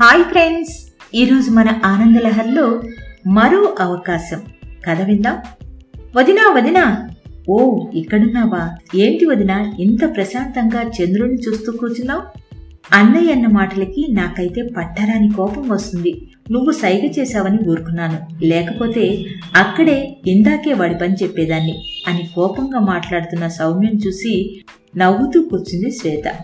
Hi friends. ఈరోజు మన ఆనందలహర్లో మరో అవకాశం. కథ విందాం. వదినా వదినా. ఓ ఇక్కడున్నావా? ఏంటి వదినా ఇంత ప్రశాంతంగా చంద్రుడిని చూస్తూ కూర్చున్నావు? అన్నయ్య అన్న మాటలకి నాకైతే పట్టరాని కోపం వస్తుంది. నువ్వు సైగ చేశావని ఊరుకున్నాను. లేకపోతే అక్కడే ఇందాకే వాడి పని చెప్పేదాన్ని అని కోపంగా మాట్లాడుతున్న సౌమ్యం చూసి నవ్వుతూ కూర్చుంది శ్వేత.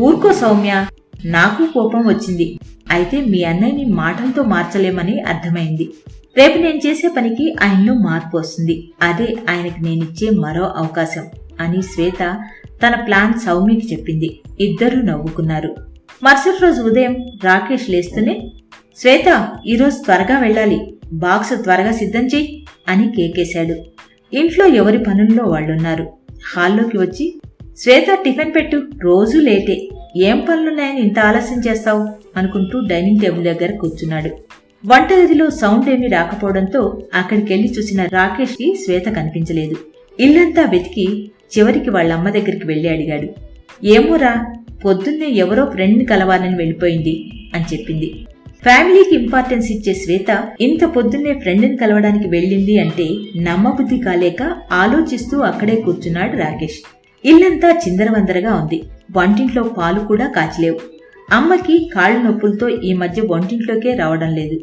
ఊరుకో సౌమ్య. నాకు కోపం వచ్చింది. అయితే మీ అన్నయ్యని మాటలతో మార్చలేమని అర్థమైంది. రేపు నేను చేసే పనికి ఆయనలో మార్పు వస్తుంది. అదే ఆయనకి నేనిచ్చే మరో అవకాశం అని శ్వేత తన ప్లాన్ సౌమికి చెప్పింది. ఇద్దరూ నవ్వుకున్నారు. మరుసటి రోజు ఉదయం రాకేష్ లేస్తూనే శ్వేత ఈరోజు త్వరగా వెళ్ళాలి. బాక్స్ త్వరగా సిద్ధం చెయ్యి అని కేకేశాడు. ఇంట్లో ఎవరి పనుల్లో వాళ్ళున్నారు. హాల్లోకి వచ్చి శ్వేత టిఫిన్ పెట్టు. రోజూ లేటే. ఏం పనులున్నాయని ఇంత ఆలస్యం చేస్తావు? అనుకుంటూ డైనింగ్ టేబుల్ దగ్గర కూర్చున్నాడు. వంటగదిలో సౌండ్ ఏమీ రాకపోవడంతో అక్కడికెళ్ళి చూసిన రాకేష్కి శ్వేత కనిపించలేదు. ఇల్లంతా వెతికి చివరికి వాళ్ళ అమ్మ దగ్గరికి వెళ్ళి అడిగాడు. ఏమోరా పొద్దున్నే ఎవరో ఫ్రెండ్ని కలవాలని వెళ్ళిపోయింది అని చెప్పింది. ఫ్యామిలీకి ఇంపార్టెన్స్ ఇచ్చే శ్వేత ఇంత పొద్దున్నే ఫ్రెండ్ని కలవడానికి వెళ్ళింది అంటే నమ్మబుద్ధి కాలేక ఆలోచిస్తూ అక్కడే కూర్చున్నాడు రాకేష్. ఇల్లంతా చిందరవందరగా ఉంది. వంటింట్లో పాలు కూడా కాచలేవు. అమ్మకి కాళ్ళు నొప్పులతో ఈ మధ్య వంటింట్లోకే రావడం లేదు.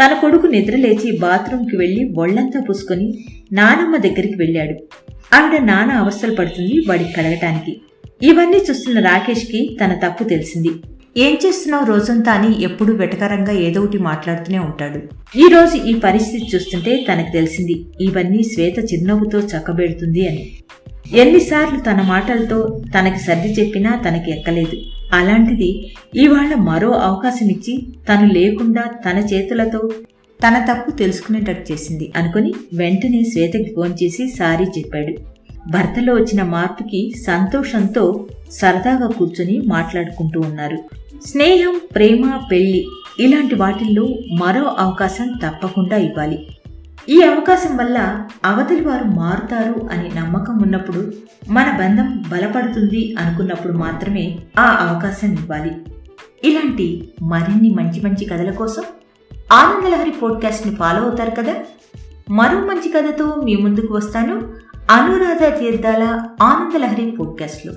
తన కొడుకు నిద్రలేచి బాత్రూంకి వెళ్ళి ఒళ్ళంతా పూసుకొని నానమ్మ దగ్గరికి వెళ్ళాడు. ఆవిడ నాన్న అవస్థలు పడుతుంది వాడికి కడగటానికి. ఇవన్నీ చూస్తున్న రాకేష్కి తన తప్పు తెలిసింది. ఏం చేస్తున్నావు రోజంతా అని ఎప్పుడూ వెటకరంగా ఏదో ఒకటి మాట్లాడుతూనే ఉంటాడు. ఈ రోజు ఈ పరిస్థితి చూస్తుంటే తనకు తెలిసింది ఇవన్నీ శ్వేత చిరునవ్వుతో చక్కబెడుతుంది అని. ఎన్నిసార్లు తన మాటలతో తనకి సర్ది చెప్పినా తనకి ఎక్కలేదు. అలాంటిది ఇవాళ మరో అవకాశమిచ్చి తను లేకుండా తన చేతులతో తన తప్పు తెలుసుకునేటట్టు చేసింది అనుకుని వెంటనే శ్వేతకి ఫోన్ చేసి సారీ చెప్పాడు. భర్తలో వచ్చిన మార్పుకి సంతోషంతో సరదాగా కూర్చొని మాట్లాడుకుంటూ ఉన్నారు. స్నేహం ప్రేమ పెళ్ళి ఇలాంటి వాటిల్లో మరో అవకాశం తప్పకుండా ఇవ్వాలి. ఈ అవకాశం వల్ల అవతలి వారు మారుతారు అని నమ్మకం ఉన్నప్పుడు మన బంధం బలపడుతుంది అనుకున్నప్పుడు మాత్రమే ఆ అవకాశం ఇవ్వాలి. ఇలాంటి మరిన్ని మంచి మంచి కథల కోసం ఆనందలహరి పోడ్కాస్ట్ని ఫాలో అవుతారు కదా? మరో మంచి కథతో మీ ముందుకు వస్తాను. అనురాధ తీర్థాల ఆనందలహరి పోడ్కాస్ట్లో.